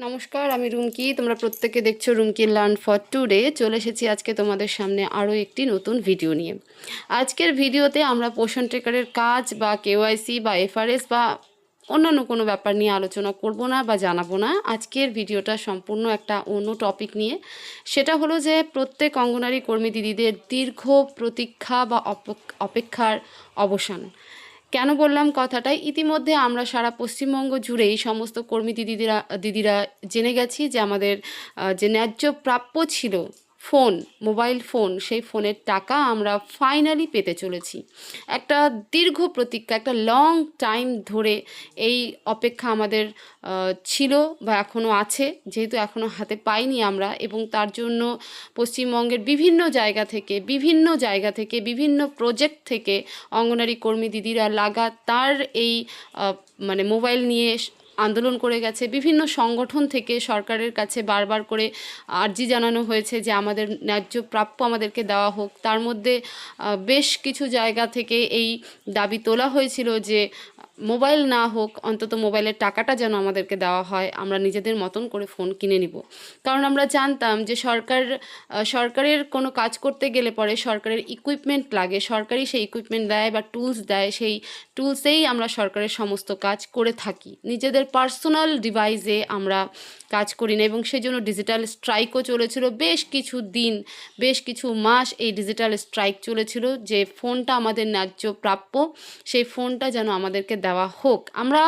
নমস্কার, আমি রুমকি। তোমরা প্রত্যেকে দেখছ রুমকি লার্ন ফর টুডে। চলে এসেছি আজকে তোমাদের সামনে আরও একটি নতুন ভিডিও নিয়ে। আজকের ভিডিওতে আমরা পোষণ ট্রেকারের কাজ বা কেওয়াইসি বা এফআরএস বা অন্যান্য কোনো ব্যাপার নিয়ে আলোচনা করব না বা জানাব না। আজকের ভিডিওটা সম্পূর্ণ একটা অন্য টপিক নিয়ে। সেটা হলো যে প্রত্যেক অঙ্গনারী কর্মী দিদিদের দীর্ঘ প্রতীক্ষা বা অপেক- অপেক্ষার অবসান। কেন বললাম কথাটা ইতিমধ্যে আমরা সারা পশ্চিমবঙ্গ জুড়ে এই সমস্ত কর্মী দিদিরা দিদিরা জেনে গেছি যে আমাদের যে ন্যায্য প্রাপ্য ছিল ফোন, মোবাইল ফোন, সেই ফোনের টাকা আমরা ফাইনালি পেতে চলেছি। একটা দীর্ঘ প্রতীক্ষা, একটা লং টাইম ধরে এই অপেক্ষা আমাদের ছিল বা এখনও আছে, যেহেতু এখনও হাতে পাইনি আমরা এবং তার জন্য পশ্চিমবঙ্গের বিভিন্ন জায়গা থেকে, বিভিন্ন জায়গা থেকে, বিভিন্ন প্রজেক্ট থেকে অঙ্গনারী কর্মী দিদিরা লাগাতার এই মানে মোবাইল নিয়ে আন্দোলন করে গেছে। বিভিন্ন সংগঠন থেকে সরকারের কাছে বারবার করে আর্জি জানানো হয়েছে যে আমাদের ন্যায্য প্রাপ্য আমাদেরকে দেওয়া হোক। তার মধ্যে বেশ কিছু জায়গা থেকে এই দাবি তোলা হয়েছিল যে মোবাইল না হোক, অন্তত মোবাইলের টাকাটা যেন আমাদেরকে দেওয়া হয়, আমরা নিজেদের মতন করে ফোন কিনে নিব। কারণ আমরা জানতাম যে সরকার সরকারের কোনো কাজ করতে গেলে পরে সরকারের ইকুইপমেন্ট লাগে। সরকারি সেই ইকুইপমেন্ট দেয় বা টুলস দেয়, সেই টুলসেই আমরা সরকারের সমস্ত কাজ করে থাকি। নিজেদের পার্সোনাল ডিভাইসে আমরা কাজ করি না এবং সেই জন্য ডিজিটাল স্ট্রাইকও চলেছিল। বেশ কিছু দিন, বেশ কিছু মাস এই ডিজিটাল স্ট্রাইক চলেছিল যে ফোনটা আমাদের ন্যায্য প্রাপ্য, সেই ফোনটা যেন আমাদেরকে দেওয়া হোক। আমরা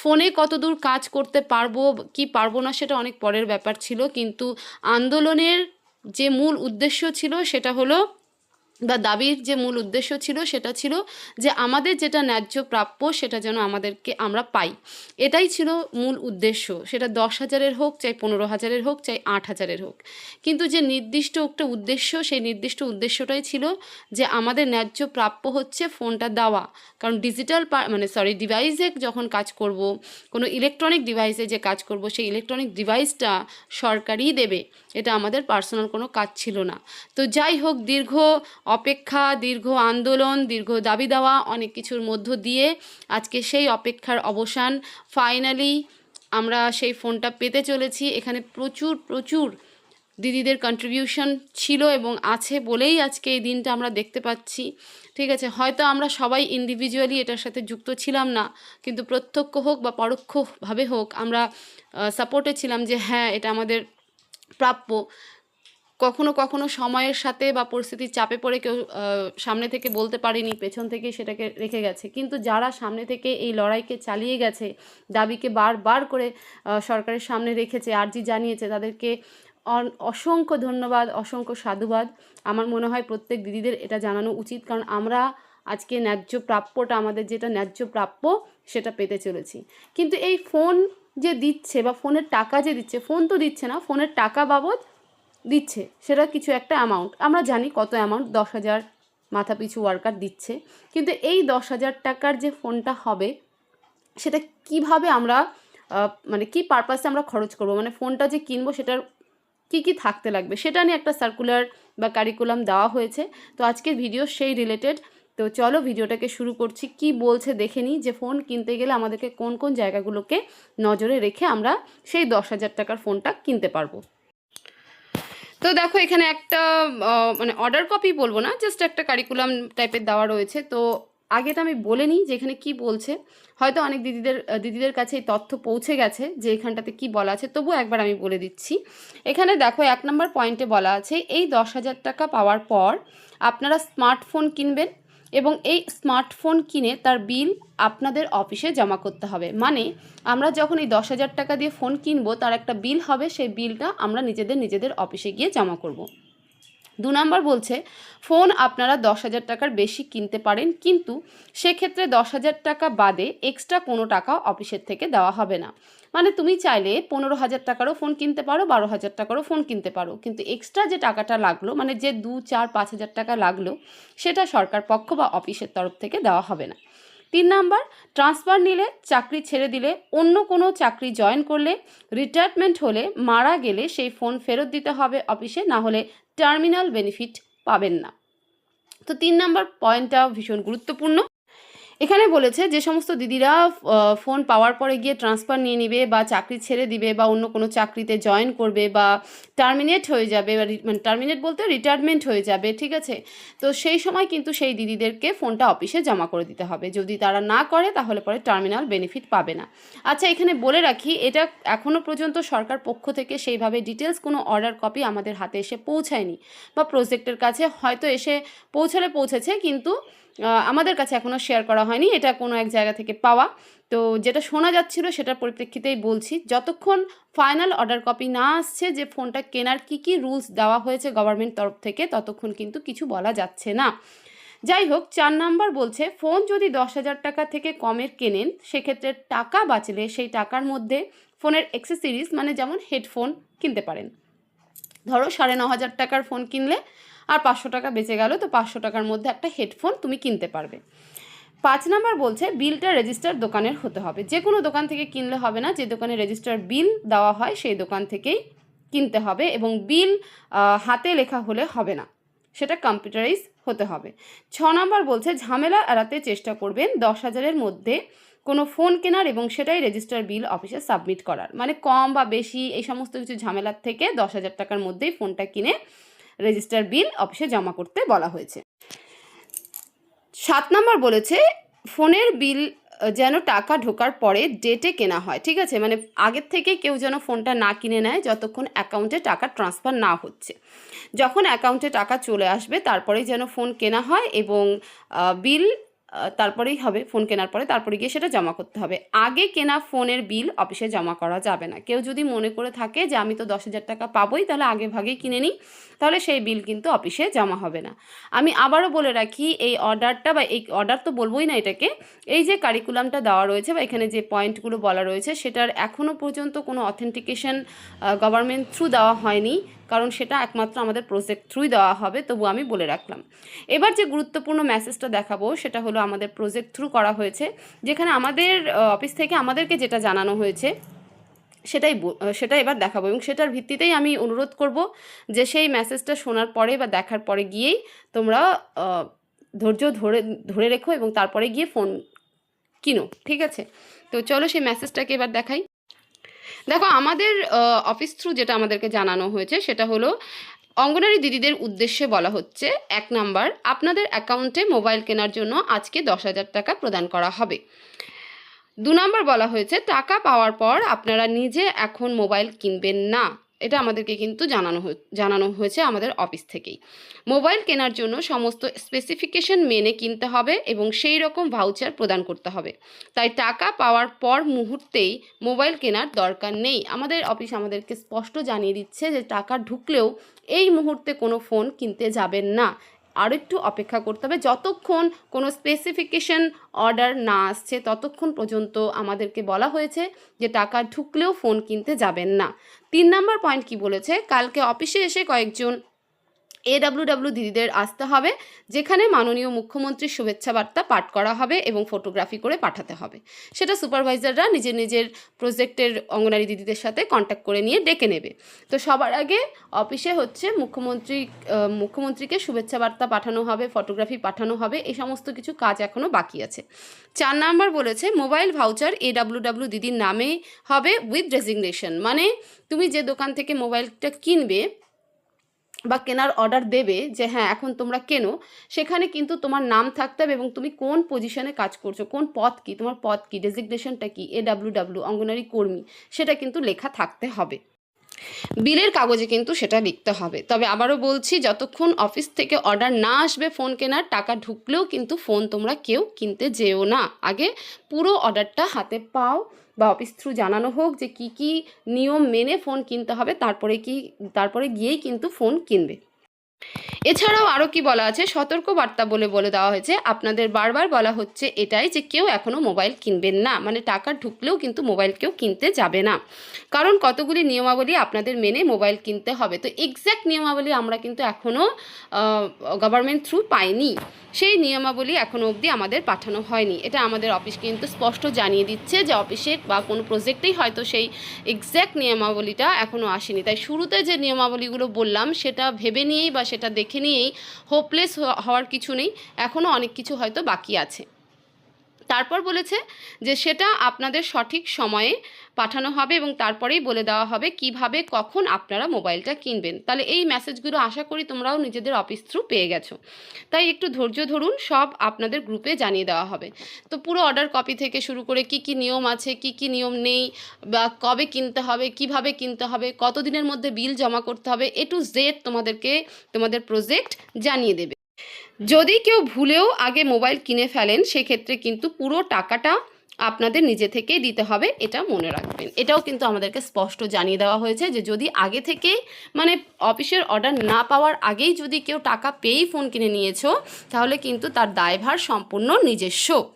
ফোনে কতদূর কাজ করতে পারব, কি পারব না সেটা অনেক পরের ব্যাপার ছিল। কিন্তু আন্দোলনের যে মূল উদ্দেশ্য ছিল সেটা হলো বা দাবির যে মূল উদ্দেশ্য ছিল সেটা ছিল যে আমাদের যেটা ন্যায্য প্রাপ্য সেটা যেন আমাদেরকে আমরা পাই। এটাই ছিল মূল উদ্দেশ্য। সেটা দশ হাজারের হোক, চাই পনেরো হাজারের হোক, চাই আট হাজারের হোক। কিন্তু যে নির্দিষ্ট একটা উদ্দেশ্য, সেই নির্দিষ্ট উদ্দেশ্যটাই ছিল যে আমাদের ন্যায্য প্রাপ্য হচ্ছে ফোনটা দেওয়া। কারণ ডিজিটাল মানে সরি, ডিভাইসে যখন কাজ করব, কোনো ইলেকট্রনিক ডিভাইসে যে কাজ করব, সেই ইলেকট্রনিক ডিভাইসটা সরকারই দেবে। এটা আমাদের পার্সোনাল কোনো কাজ ছিল না। তো যাই হোক, দীর্ঘ অপেক্ষা, দীর্ঘ আন্দোলন, দীর্ঘ দাবি দেওয়া, অনেক কিছুর মধ্য দিয়ে আজকে সেই অপেক্ষার অবসান। ফাইনালি আমরা সেই ফোনটা পেতে চলেছি। এখানে প্রচুর প্রচুর দিদিদের কন্ট্রিবিউশন ছিল এবং আছে বলেই আজকে এই দিনটা আমরা দেখতে পাচ্ছি। ঠিক আছে, হয়তো আমরা সবাই ইন্ডিভিজুয়ালি এটার সাথে যুক্ত ছিলাম না, কিন্তু প্রত্যক্ষ হোক বা পরোক্ষভাবে হোক, আমরা সাপোর্টে ছিলাম যে হ্যাঁ এটা আমাদের প্রাপ্য। কখনো কখনো সময়ের সাথে বা পরিস্থিতির চাপে পড়ে কেউ সামনে থেকে বলতে পারেনি, পেছন থেকে সেটাকে রেখে গেছে। কিন্তু যারা সামনে থেকে এই লড়াইকে চালিয়ে গেছে, দাবিকে বারবার করে সরকারের সামনে রেখেছে, আর্জি জানিয়েছে, তাদেরকে অসংখ্য ধন্যবাদ, অসংখ্য সাধুবাদ। আমার মনে হয় প্রত্যেক দিদিদের এটা জানানো উচিত, কারণ আমরা আজকে ন্যায্য প্রাপ্যটা, আমাদের যেটা ন্যায্য প্রাপ্য, সেটা পেতে চলেছি। কিন্তু এই ফোন যে দিচ্ছে বা ফোনের টাকা যে দিচ্ছে, ফোন তো দিচ্ছে না, ফোনের টাকা বাবদ দিচ্ছে, সেটা কিছু একটা অ্যামাউন্ট আমরা জানি কত অ্যামাউন্ট দশ হাজার মাথা পিছু ওয়ার্কার দিচ্ছে। কিন্তু এই দশ হাজার টাকার যে ফোনটা হবে, সেটা কীভাবে আমরা মানে কি পারপাসে আমরা খরচ করব? মানে ফোনটা যে কিনবো, সেটার কি কি থাকতে লাগবে? সেটা নিয়ে একটা সার্কুলার বা কারিকুলাম দেওয়া হয়েছে। তো আজকের ভিডিও সেই রিলেটেড তো চলো ভিডিওটাকে শুরু করছি। কি বলছে দেখে নিই যে ফোন কিনতে গেলে আমাদেরকে কোন কোন জায়গাগুলোকে নজরে রেখে আমরা সেই দশ হাজার টাকার ফোনটা কিনতে পারব। তো দেখো, এখানে একটা মানে অর্ডার কপি বলব না জাস্ট একটা কারিকুলাম টাইপের দেওয়া রয়েছে। তো আগে তো আমি বলে নিই যে এখানে কী বলছে। হয়তো অনেক দিদিদের দিদিদের কাছে এই তথ্য পৌঁছে গেছে যে এখানটাতে কি বলা আছে। তবু একবার আমি বলে দিচ্ছি। এখানে দেখো, এক নম্বর পয়েন্টে বলা আছে, এই দশ হাজার টাকা পাওয়ার পর আপনারা স্মার্টফোন কিনবেন এবং এই স্মার্টফোন কিনে তার বিল আপনাদের অফিসে জমা করতে হবে মানে আমরা যখন এই দশ হাজার টাকা দিয়ে ফোন কিনবো, তার একটা বিল হবে, সেই বিলটা আমরা নিজেদের নিজেদের অফিসে গিয়ে জমা করব। দু নম্বর বলছে, ফোন আপনারা দশ হাজার টাকার বেশি কিনতে পারেন, কিন্তু সেক্ষেত্রে দশ হাজার টাকা বাদে এক্সট্রা কোনো টাকা অফিসের থেকে দেওয়া হবে না। মানে তুমি চাইলে পনেরো হাজার টাকারও ফোন কিনতে পারো, বারো হাজার টাকারও ফোন কিনতে পারো, কিন্তু এক্সট্রা যে টাকাটা লাগল মানে যে দু, চার, পাঁচ হাজার টাকা লাগল, সেটা সরকার পক্ষ বা অফিসের তরফ থেকে দেওয়া হবে না। তিন নাম্বার ট্রান্সফার নিলে, চাকরি ছেড়ে দিলে, অন্য কোনো চাকরি জয়েন করলে রিটায়ারমেন্ট হলে মারা গেলে সেই ফোন ফেরত দিতে হবে অফিসে, না হলে টার্মিনাল বেনিফিট পাবেন না। তো তিন নম্বর পয়েন্টটা ভীষণ গুরুত্বপূর্ণ। এখানে বলেছে যে সমস্ত দিদিরা ফোন পাওয়ার পরে গিয়ে ট্রান্সফার নিয়ে নিবে বা চাকরি ছেড়ে দিবে বা অন্য কোনো চাকরিতে জয়েন করবে বা টার্মিনেট হয়ে যাবে মানে টার্মিনেট বলতে রিটায়ারমেন্ট হয়ে যাবে, ঠিক আছে? তো সেই সময় কিন্তু সেই দিদিদেরকে ফোনটা অফিসে জমা করে দিতে হবে। যদি তারা না করে, তাহলে পরে টার্মিনাল বেনিফিট পাবে না। আচ্ছা এখানে বলে রাখি, এটা এখনও পর্যন্ত সরকার পক্ষ থেকে সেইভাবে ডিটেলস কোনো অর্ডার কপি আমাদের হাতে এসে পৌঁছায়নি বা প্রজেক্টের কাছে হয়তো এসে পৌঁছালে পৌঁছেছে, কিন্তু আমাদের কাছে এখনও শেয়ার করা হয়নি। এটা কোনো এক জায়গা থেকে পাওয়া। তো যেটা শোনা যাচ্ছিল সেটার পরিপ্রেক্ষিতেই বলছি, যতক্ষণ ফাইনাল অর্ডার কপি না আসছে যে ফোনটা কেনার কি কি রুলস দেওয়া হয়েছে গভর্নমেন্ট তরফ থেকে, ততক্ষণ কিন্তু কিছু বলা যাচ্ছে না। যাই হোক, চার নাম্বার বলছে ফোন যদি দশ হাজার টাকা থেকে কমের কেনেন, সেক্ষেত্রে টাকা বাঁচলে সেই টাকার মধ্যে ফোনের অ্যাক্সেসরিজ মানে যেমন হেডফোন কিনতে পারেন। ধরো সাড়ে ন হাজার টাকার ফোন কিনলে আর পাঁচশো টাকা বেঁচে গেল, তো পাঁচশো টাকার মধ্যে একটা হেডফোন তুমি কিনতে পারবে। পাঁচ নাম্বার বলছে, বিলটা রেজিস্টার দোকানের হতে হবে। যে কোনো দোকান থেকে কিনলে হবে না, যে দোকানে রেজিস্টার বিল দেওয়া হয়, সেই দোকান থেকেই কিনতে হবে এবং বিল হাতে লেখা হলে হবে না। সেটা কম্পিউটারাইজ হতে হবে। ছ নাম্বার বলছে, ঝামেলা এড়াতে চেষ্টা করবেন দশ হাজারের মধ্যে কোনো ফোন কেনার এবং সেটাই রেজিস্টার বিল অফিসে সাবমিট করার। মানে কম বা বেশি এই সমস্ত কিছু ঝামেলার থেকে দশ হাজার টাকার মধ্যেই ফোনটা কিনে রেজিস্টার বিল অফিসে জমা করতে বলা হয়েছে। সাত নম্বর বলেছে, ফোনের বিল যেন টাকা ঢোকার পরে ডেটে কেনা হয়, ঠিক আছে? মানে আগের থেকে কেউ যেন ফোনটা না কিনে নেয় যতক্ষণ অ্যাকাউন্টে টাকা ট্রান্সফার না হচ্ছে। যখন অ্যাকাউন্টে টাকা চলে আসবে তারপরে যেন ফোন কেনা হয় এবং বিল তারপরেই হবে, ফোন কেনার পরে তারপরে গিয়ে সেটা জমা করতে হবে। আগে কেনা ফোনের বিল অফিসে জমা করা যাবে না। কেউ যদি মনে করে থাকে যে, আমি তো দশ হাজার টাকা পাবোই, তাহলে আগে ভাগেই কিনে নিই, তাহলে সেই বিল কিন্তু অফিসে জমা হবে না। আমি আবারও বলে রাখি, এই অর্ডারটা বা এই অর্ডার তো বলবোই না এটাকে, এই যে কারিকুলামটা দেওয়া রয়েছে বা এখানে যে পয়েন্টগুলো বলা রয়েছে, সেটার এখনও পর্যন্ত কোনো অথেন্টিকেশন গভর্নমেন্ট থ্রু দেওয়া হয়নি। কারণ সেটা একমাত্র আমাদের প্রজেক্ট থ্রুই দেওয়া হবে, তবু আমি বলে রাখলাম। এবার যে গুরুত্বপূর্ণ মেসেজটা দেখাবো, সেটা হলো আমাদের প্রজেক্ট থ্রু করা হয়েছে, যেখানে আমাদের অফিস থেকে আমাদেরকে যেটা জানানো হয়েছে, সেটাই সেটা এবার দেখাবো এবং সেটার ভিত্তিতেই আমি অনুরোধ করব যে সেই মেসেজটা শোনার পরে বা দেখার পরে গিয়েই তোমরা ধৈর্য ধরে ধরে রেখো এবং তারপরে গিয়ে ফোন কিনো, ঠিক আছে? তো চলো সেই মেসেজটাকে এবার দেখাই। দেখো, আমাদের অফিস থ্রু যেটা আমাদেরকে জানানো হয়েছে, সেটা হলো অঙ্গনারী দিদিদের উদ্দেশ্যে বলা হচ্ছে, এক নাম্বার, আপনাদের অ্যাকাউন্টে মোবাইল কেনার জন্য আজকে দশ হাজার টাকা প্রদান করা হবে। দু নম্বর বলা হয়েছে, টাকা পাওয়ার পর আপনারা নিজে এখন মোবাইল কিনবেন না। এটা আমাদেরকে কিন্তু জানানো জানানো হয়েছে আমাদের অফিস থেকেই। মোবাইল কেনার জন্য সমস্ত স্পেসিফিকেশন মেনে কিনতে হবে এবং সেই রকম ভাউচার প্রদান করতে হবে। তাই টাকা পাওয়ার পর মুহূর্তেই মোবাইল কেনার দরকার নেই। আমাদের অফিস আমাদেরকে স্পষ্ট জানিয়ে দিচ্ছে যে টাকা ঢুকলেও এই মুহূর্তে কোনো ফোন কিনতে যাবেন না। আর একটু অপেক্ষা করতে হবে। যতক্ষণ কোনো স্পেসিফিকেশন অর্ডার না আসছে, ততক্ষণ পর্যন্ত আমাদেরকে বলা হয়েছে যে টাকা ঢুকলেও ফোন কিনতে যাবেন না। তিন নাম্বার পয়েন্ট কি বলেছে? কালকে অফিসে এসে কয়েকজন এডাব্লিউডাব্লিউ দিদিদের আসতে হবে, যেখানে মাননীয় মুখ্যমন্ত্রীর শুভেচ্ছা বার্তা পাঠ করা হবে এবং ফটোগ্রাফি করে পাঠাতে হবে। সেটা সুপারভাইজাররা নিজের নিজের প্রজেক্টের অঙ্গনারী দিদিদের সাথে কন্ট্যাক্ট করে নিয়ে ডেকে নেবে। তো সবার আগে অফিসে হচ্ছে মুখ্যমন্ত্রী মুখ্যমন্ত্রীকে শুভেচ্ছা বার্তা পাঠানো হবে, ফটোগ্রাফি পাঠানো হবে, এই সমস্ত কিছু কাজ এখনও বাকি আছে। চার নাম্বার বলেছে, মোবাইল ভাউচার এডাব্লিউডাব্লিউ দিদির নামে হবে উইথ রেজিগনেশন মানে তুমি যে দোকান থেকে মোবাইলটা কিনবে বা কেনার অর্ডার দেবে যে হ্যাঁ এখন তোমরা কেনো, সেখানে কিন্তু তোমার নাম থাকতে হবে এবং তুমি কোন পজিশনে কাজ করছ, কোন পদ কি, তোমার পথ কি ডেজিগনেশনটা কি এ ডাব্লিউ ডাব্লিউ অঙ্গনারী কর্মী, সেটা কিন্তু লেখা থাকতে হবে। বিলের কাগজে কিন্তু সেটা লিখতে হবে। তবে আবারও বলছি, যতক্ষণ অফিস থেকে অর্ডার না আসবে ফোন কেনার, টাকা ঢুকলেও কিন্তু ফোন তোমরা কেউ কিনতে যেও না। আগে পুরো অর্ডারটা হাতে পাও বা অফিস থ্রু জানানো হোক যে কি কি নিয়ম মেনে ফোন কিনতে হবে, তারপরে কি, তারপরে গিয়েই কিন্তু ফোন কিনবে। এছাড়াও আরও কি বলা আছে? সতর্ক বার্তা বলে বলে দেওয়া হয়েছে। আপনাদের বারবার বলা হচ্ছে এটাই যে কেউ এখনও মোবাইল কিনবেন না। মানে টাকা ঢুকলেও কিন্তু মোবাইল কেউ কিনতে যাবে না। কারণ কতগুলি নিয়মাবলী আপনাদের মেনে মোবাইল কিনতে হবে। তো এক্স্যাক্ট নিয়মাবলী আমরা কিন্তু এখনও গভর্নমেন্ট থ্রু পাইনি। সেই নিয়মাবলী এখনও অবধি আমাদের পাঠানো হয়নি। এটা আমাদের অফিস কিন্তু স্পষ্ট জানিয়ে দিচ্ছে যে অফিসে বা কোনো প্রজেক্টেই হয়তো সেই এক্স্যাক্ট নিয়মাবলীটা এখনও আসেনি। তাই শুরুতে যে নিয়মাবলীগুলো বললাম, সেটা ভেবে নিয়েই বা সেটা দেখে নিয়েই হোপলেস হওয়ার কিছু নেই। এখনও অনেক কিছু হয়তো বাকি আছে। তারপর বলেছে যে সেটা আপনাদের সঠিক সময়ে পাঠানো হবে এবং তারপরেই বলে দেওয়া হবে কীভাবে, কখন আপনারা মোবাইলটা কিনবেন। তাহলে এই মেসেজগুলো আশা করি তোমরাও নিজেদের অফিস থ্রু পেয়ে গেছো। তাই একটু ধৈর্য ধরুন, সব আপনাদের গ্রুপে জানিয়ে দেওয়া হবে। তো পুরো অর্ডার কপি থেকে শুরু করে কি কি নিয়ম আছে, কি কি নিয়ম নেই, বা কবে কিনতে হবে, কীভাবে কিনতে হবে কত দিনের মধ্যে বিল জমা করতে হবে, এ টু জেড তোমাদেরকে, তোমাদের প্রজেক্ট জানিয়ে দেবে। যদি কেউ ভুলেও আগে মোবাইল কিনে ফেলেন, সেক্ষেত্রে কিন্তু পুরো টাকাটা আপনাদের নিজে থেকেই দিতে হবে, এটা মনে রাখবেন। এটাও কিন্তু আমাদেরকে স্পষ্ট জানিয়ে দেওয়া হয়েছে যে যদি আগে থেকে মানে অফিসের অর্ডার না পাওয়ার আগেই যদি কেউ টাকা পেয়েই ফোন কিনে নিয়েছো, তাহলে কিন্তু তার দায়ভার সম্পূর্ণ নিজস্ব।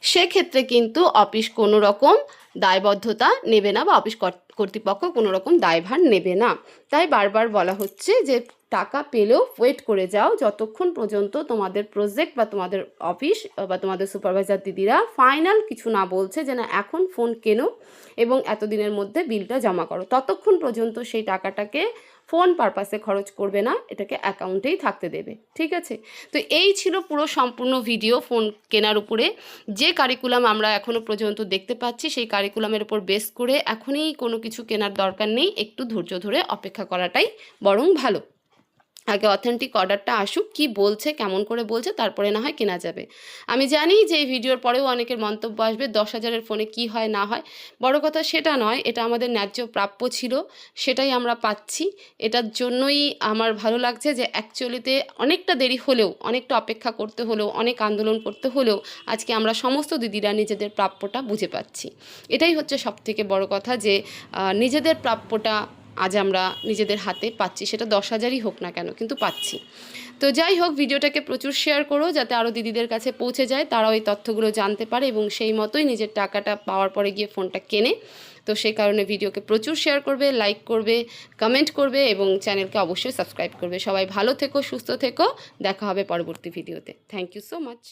সেক্ষেত্রে কিন্তু অফিস কোনো রকম দায়বদ্ধতা নেবে না বা অফিস কর- কর্তৃপক্ষ কোনো রকম দায়ভার নেবে না। তাই বারবার বলা হচ্ছে যে টাকা পেলেও ওয়েট করে যাও যতক্ষণ পর্যন্ত তোমাদের প্রজেক্ট বা তোমাদের অফিস বা তোমাদের সুপারভাইজার দিদিরা ফাইনাল কিছু না বলছে যে না এখন ফোন কেনো এবং এতদিনের মধ্যে বিলটা জমা করো। ততক্ষণ পর্যন্ত সেই টাকাটাকে ফোন পারপাসে খরচ করবে না, এটাকে অ্যাকাউন্টেই থাকতে দেবে, ঠিক আছে? তো এই ছিল পুরো সম্পূর্ণ ভিডিও ফোন কেনার উপরে। যে কারিকুলাম আমরা এখনও পর্যন্ত দেখতে পাচ্ছি, সেই কারিকুলামের উপর বেস করে এখনই কোনো কিছু কেনার দরকার নেই, একটু ধৈর্য ধরে অপেক্ষা করাটাই বরং ভালো। আগে অথেন্টিক অর্ডারটা আসুক, কি বলছে, কেমন করে বলছে, তারপরে না হয় কেনা যাবে। আমি জানি যে এই ভিডিওর পরেও অনেকের মন্তব্য আসবে, দশ হাজারের ফোনে কি হয়, না হয়। বড় কথা সেটা নয়, এটা আমাদের ন্যায্য প্রাপ্য ছিল, সেটাই আমরা পাচ্ছি। এটার জন্যই আমার ভালো লাগছে যে অ্যাকচুয়ালিতে অনেকটা দেরি হলেও, অনেকটা অপেক্ষা করতে হলেও, অনেক আন্দোলন করতে হলেও, আজকে আমরা সমস্ত দিদিরা নিজেদের প্রাপ্যটা বুঝে পাচ্ছি। এটাই হচ্ছে সবথেকে বড় কথা যে নিজেদের প্রাপ্যটা আজ আমরা নিজেদের হাতে পাচ্ছি। সেটা দশ হাজারই হোক না কেন, কিন্তু পাচ্ছি। তো যাই হোক, ভিডিওটাকে প্রচুর শেয়ার করো যাতে আরও দিদিদের কাছে পৌঁছে যায়, তারাও এই তথ্যগুলো জানতে পারে এবং সেই মতোই নিজের টাকাটা পাওয়ার পরে গিয়ে ফোনটা কেনে। তো সেই কারণে ভিডিওকে প্রচুর শেয়ার করবে লাইক করবে কমেন্ট করবে এবং চ্যানেলকে অবশ্যই সাবস্ক্রাইব করবে। সবাই ভালো থেকো, সুস্থ থেকো। দেখা হবে পরবর্তী ভিডিওতে। Thank you so much